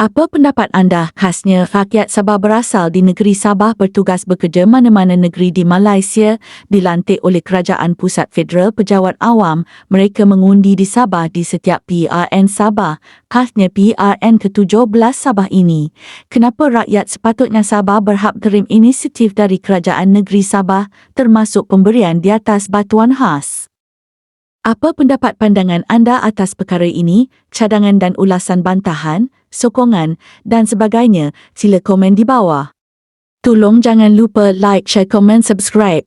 Apa pendapat anda khasnya rakyat Sabah berasal di negeri Sabah bertugas bekerja mana-mana negeri di Malaysia dilantik oleh Kerajaan Pusat Federal Pejabat Awam mereka mengundi di Sabah di setiap PRN Sabah khasnya PRN ke-17 Sabah ini. Kenapa rakyat sepatutnya Sabah berhak terim inisiatif dari Kerajaan Negeri Sabah termasuk pemberian di atas batuan khas? Apa pendapat pandangan anda atas perkara ini, cadangan dan ulasan bantahan, sokongan dan sebagainya, sila komen di bawah. Tolong jangan lupa like, share, komen, subscribe.